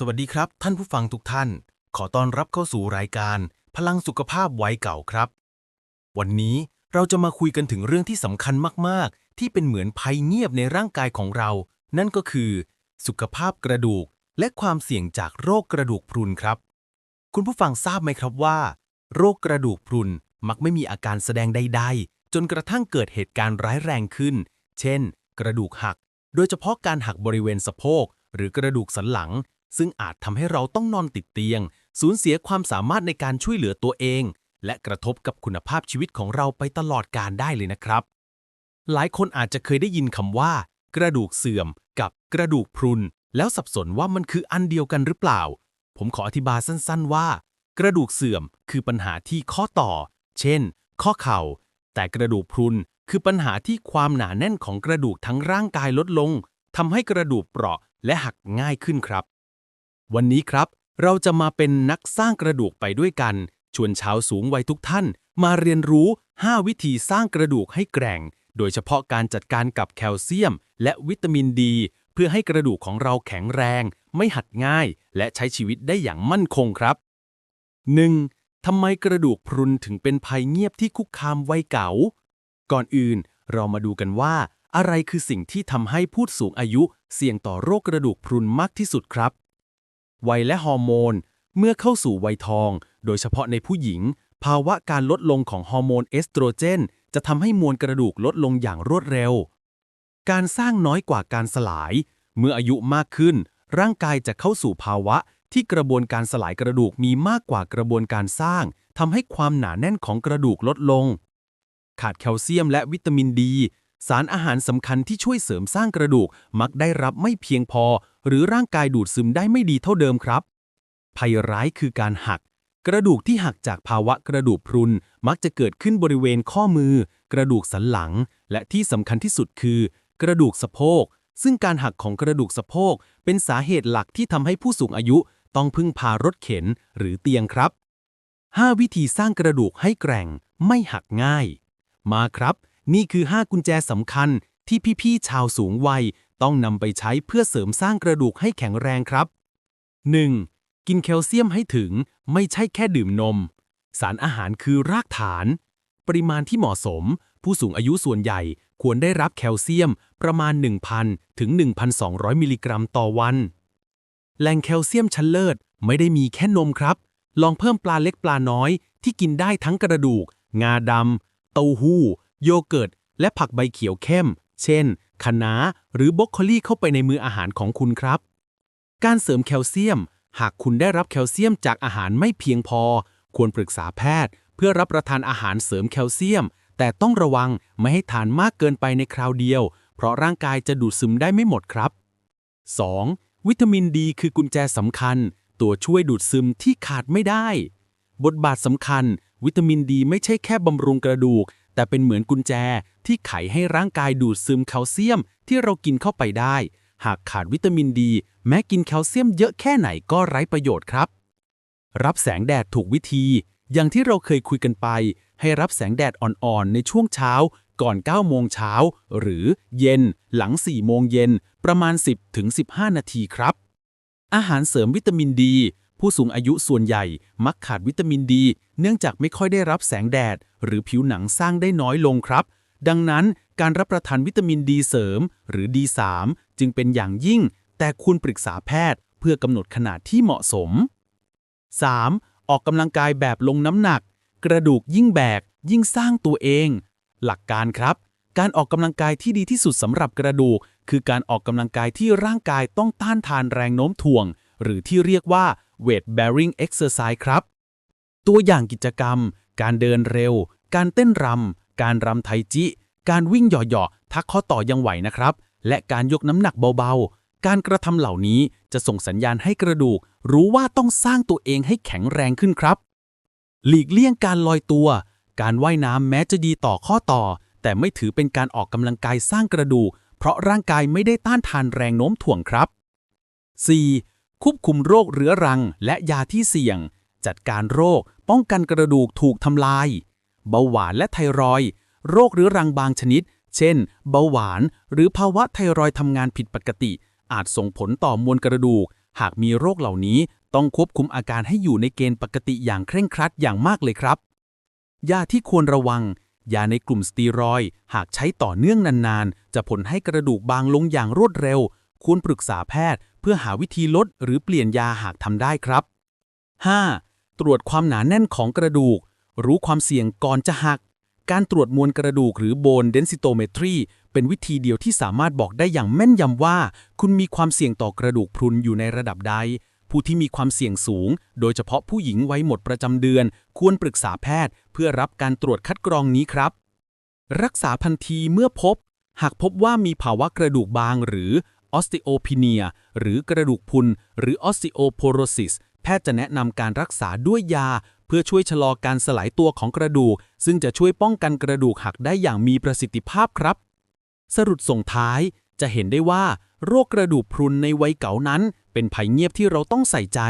สวัสดีครับ ท่านผู้ฟังทุกท่าน ขอต้อนรับเข้าสู่รายการ พลังสุขภาพไว้เก่าครับ วันนี้เราจะมาคุยกันถึงเรื่องที่สำคัญมาก ๆ ที่เป็นเหมือนภัยเงียบในร่างกายของเรา นั่นก็คือ สุขภาพกระดูก และความเสี่ยงจากโรคกระดูกพรุนครับ คุณผู้ฟังทราบไหมครับว่า โรคกระดูกพรุนมักไม่มีอาการแสดงใด ๆ จนกระทั่งเกิดเหตุการณ์ร้ายแรงขึ้น เช่น กระดูกหัก โดยเฉพาะการหักบริเวณสะโพก หรือกระดูกสันหลัง ซึ่งอาจทำให้เราต้องนอนติดเตียง สูญเสียความสามารถในการช่วยเหลือตัวเอง และกระทบกับคุณภาพชีวิตของเราไปตลอดการได้เลยนะครับ หลายคนอาจจะเคยได้ยินคำว่า กระดูกเสื่อม กับกระดูกพรุน แล้วสับสนว่ามันคืออันเดียวกันหรือเปล่า ผมขออธิบายสั้นๆว่า กระดูกเสื่อมคือปัญหาที่ข้อต่อ เช่น ข้อเข่า แต่กระดูกพรุนคือปัญหาที่ความหนาแน่นของกระดูกทั้งร่างกายลดลงทำให้กระดูกเปราะและหักง่ายขึ้นครับ วันนี้ครับ เราจะมาเป็นนักสร้างกระดูกไปด้วยกัน ชวนชาวสูงวัยทุกท่าน มาเรียนรู้ 5 วิธีสร้างกระดูกให้แกร่ง โดยเฉพาะการจัดการกับแคลเซียม และวิตามินดี เพื่อให้กระดูกของเราแข็งแรง ไม่หัดง่าย และใช้ชีวิตได้อย่างมั่นคงครับ 1. ทำไมกระดูกพรุนถึงเป็นภัยเงียบที่คุกคามวัยเก่า ก่อนอื่น เรามาดูกันว่า อะไรคือสิ่งที่ทำให้ผู้สูงอายุ เสี่ยงต่อโรคกระดูกพรุนมากที่สุดครับ วัยและฮอร์โมน เมื่อเข้าสู่วัยทอง โดยเฉพาะในผู้หญิง ภาวะการลดลงของฮอร์โมนเอสโตรเจน จะทำให้มวลกระดูกลดลงอย่างรวดเร็ว การสร้างน้อยกว่าการสลาย เมื่ออายุมากขึ้น ร่างกายจะเข้าสู่ภาวะที่กระบวนการสลายกระดูกมีมากกว่ากระบวนการสร้างทำให้ความหนาแน่นของกระดูกลดลง ขาดแคลเซียมและวิตามินดี สารอาหารสำคัญที่ช่วยเสริมสร้างกระดูกมักได้รับไม่เพียงพอ หรือร่างกายดูดซึมได้ไม่ดีเท่าเดิมครับ ภัยร้ายคือการหัก กระดูกที่หักจากภาวะกระดูกพรุน มักจะเกิดขึ้นบริเวณข้อมือ กระดูกสันหลัง และที่สำคัญที่สุดคือ กระดูกสะโพก ซึ่งการหักของกระดูกสะโพก เป็นสาเหตุหลักที่ทำให้ผู้สูงอายุต้องพึ่งพารถเข็นหรือเตียงครับ 5 วิธีสร้างกระดูกให้แกร่ง ไม่หักง่าย มาครับ นี่คือ 5 กุญแจสำคัญที่พี่ๆชาวสูงวัย ต้องนำไปใช้เพื่อเสริมสร้างกระดูกให้แข็งแรงครับ 1. กินแคลเซียมให้ถึงไม่ใช่แค่ดื่มนม สารอาหารคือรากฐาน ปริมาณที่เหมาะสม ผู้สูงอายุส่วนใหญ่ควรได้รับแคลเซียมประมาณ 1,000 ถึง 1,200 มิลลิกรัมต่อวัน แหล่งแคลเซียมชั้นเลิศไม่ได้มีแค่นมครับ ลองเพิ่มปลาเล็กปลาน้อยที่กินได้ทั้งกระดูก งาดำเต้าหู้ โยเกิร์ต และผักใบเขียวเข้ม เช่น คะน้า หรือบรอกโคลีเข้าไปในมื้ออาหารของคุณครับ การเสริมแคลเซียม หากคุณได้รับแคลเซียมจากอาหารไม่เพียงพอ ควรปรึกษาแพทย์ เพื่อรับประทานอาหารเสริมแคลเซียม แต่ต้องระวังไม่ให้ทานมากเกินไปในคราวเดียว เพราะร่างกายจะดูดซึมได้ไม่หมดครับ 2. วิตามินดีคือกุญแจสำคัญ ตัวช่วยดูดซึมที่ขาดไม่ได้ บทบาทสำคัญ วิตามินดีไม่ใช่แค่บำรุงกระดูก แต่เป็นเหมือนกุญแจที่ไขให้ร่างกายดูดซึมแคลเซียมที่เรากินเข้าไปได้ หากขาดวิตามินดี แม้กินแคลเซียมเยอะแค่ไหนก็ไร้ประโยชน์ครับ รับแสงแดดถูกวิธี อย่างที่เราเคยคุยกันไป ให้รับแสงแดดอ่อนๆ ในช่วงเช้า ก่อน 9 โมงเช้า หรือเย็น หลัง 4 โมงเย็น ประมาณ 10-15 นาทีครับ อาหารเสริมวิตามินดี ผู้สูงอายุส่วนใหญ่มักขาดวิตามินดี เนื่องจากไม่ค่อยได้รับแสงแดด หรือผิวหนังสร้างได้น้อยลงครับ ดังนั้นการรับประทานวิตามินดีเสริม หรือ D3 จึงเป็นอย่างยิ่ง แต่คุณปรึกษาแพทย์ เพื่อกำหนดขนาดที่เหมาะสม 3. ออกกำลังกายแบบลงน้ำหนัก กระดูกยิ่งแบก ยิ่งสร้างตัวเอง หลักการครับ การออกกำลังกายที่ดีที่สุดสำหรับกระดูก คือการออกกำลังกายที่ร่างกายต้องต้านทานแรงโน้มถ่วง หรือที่เรียกว่า weight bearing exercise ครับ ตัวอย่างกิจกรรม การเดินเร็ว การเต้นรำ การรำไทจิ การวิ่งหยาะๆทักข้อต่อยังไหวนะครับ และการยกน้ำหนักเบาๆ การกระทำเหล่านี้จะส่งสัญญาณให้กระดูก รู้ว่าต้องสร้างตัวเองให้แข็งแรงขึ้นครับ หลีกเลี่ยงการลอยตัว การว่ายน้ำแม้จะดีต่อข้อต่อ แต่ไม่ถือเป็นการออกกำลังกายสร้างกระดูก เพราะร่างกายไม่ได้ต้านทานแรงโน้มถ่วงครับ 4. ควบคุมโรคเรื้อรังและยาที่เสี่ยง จัดการโรค ป้องกันกระดูกถูกทำลาย เบาหวานและไทรอย โรคเรื้อรังบางชนิด เช่น เบาหวาน หรือภาวะไทรอยทำงานผิดปกติ อาจส่งผลต่อมวลกระดูก หากมีโรคเหล่านี้ต้องควบคุมอาการให้อยู่ในเกณฑ์ปกติอย่างเคร่งครัดอย่างมากเลยครับ ยาที่ควรระวัง ยาในกลุ่มสเตียรอยหากใช้ต่อเนื่องนานๆ จะผลให้กระดูกบางลงอย่างรวดเร็ว ควรปรึกษาแพทย์ เพื่อหาวิธีลดหรือเปลี่ยนยาหากทำได้ครับ 5. ตรวจความหนาแน่นของกระดูก รู้ความเสี่ยงก่อนจะหัก การตรวจมวลกระดูกหรือ bone densitometry เป็นวิธีเดียวที่สามารถบอกได้อย่างแม่นยำว่า คุณมีความเสี่ยงต่อกระดูกพรุนอยู่ในระดับใด ผู้ที่มีความเสี่ยงสูง โดยเฉพาะผู้หญิงวัยหมดประจำเดือน ควรปรึกษาแพทย์ เพื่อรับการตรวจคัดกรองนี้ครับ รักษาทันทีเมื่อพบ หากพบว่ามีภาวะกระดูกบางหรือ osteopenia หรือกระดูกพุน หรือ osteoporosis แพทย์จะแนะนำการรักษาด้วยยา เพื่อช่วยชะลอการสลายตัวของกระดูก ซึ่งจะช่วยป้องกันกระดูกหักได้อย่างมีประสิทธิภาพครับ สรุปส่งท้ายจะเห็นได้ว่า โรคกระดูกพรุนในวัยเก่านั้น เป็นภัยเงียบที่เราต้องใส่ใจ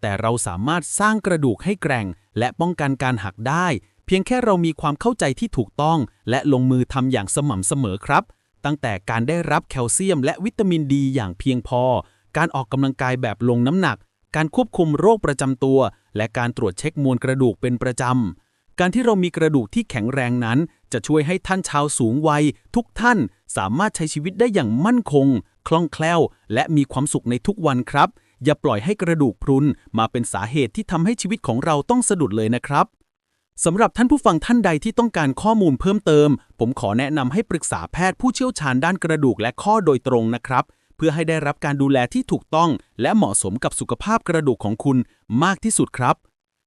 แต่เราสามารถสร้างกระดูกให้แกร่ง และป้องกันการหักได้ เพียงแค่เรามีความเข้าใจที่ถูกต้อง และลงมือทำอย่างสม่ำเสมอครับ ตั้งแต่การได้รับแคลเซียมและวิตามินดีอย่างเพียงพอ การออกกำลังกายแบบลงน้ำหนัก การควบคุมโรคประจำตัว และการตรวจเช็คมวลกระดูกเป็นประจำ การที่เรามีกระดูกที่แข็งแรงนั้น จะช่วยให้ท่านชาวสูงวัย ทุกท่านสามารถใช้ชีวิตได้อย่างมั่นคง คล่องแคล่ว และมีความสุขในทุกวันครับ อย่าปล่อยให้กระดูกพรุนมาเป็นสาเหตุที่ทำให้ชีวิตของเราต้องสะดุดเลยนะครับ สำหรับท่านผู้ฟังท่านใดที่ต้องการข้อมูลเพิ่มเติม ผมขอแนะนำให้ปรึกษาแพทย์ผู้เชี่ยวชาญด้านกระดูกและข้อโดยตรงนะครับ เพื่อให้ได้รับการดูแลที่ถูกต้อง และเหมาะสมกับสุขภาพกระดูกของคุณมากที่สุดครับ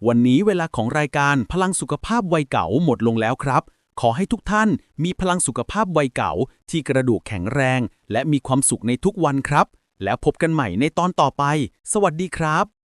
วันนี้เวลาของรายการพลังสุขภาพวัยเก่าหมดลงแล้วครับ ขอให้ทุกท่านมีพลังสุขภาพวัยเก่า ที่กระดูกแข็งแรง และมีความสุขในทุกวันครับ แล้วพบกันใหม่ในตอนต่อไป สวัสดีครับ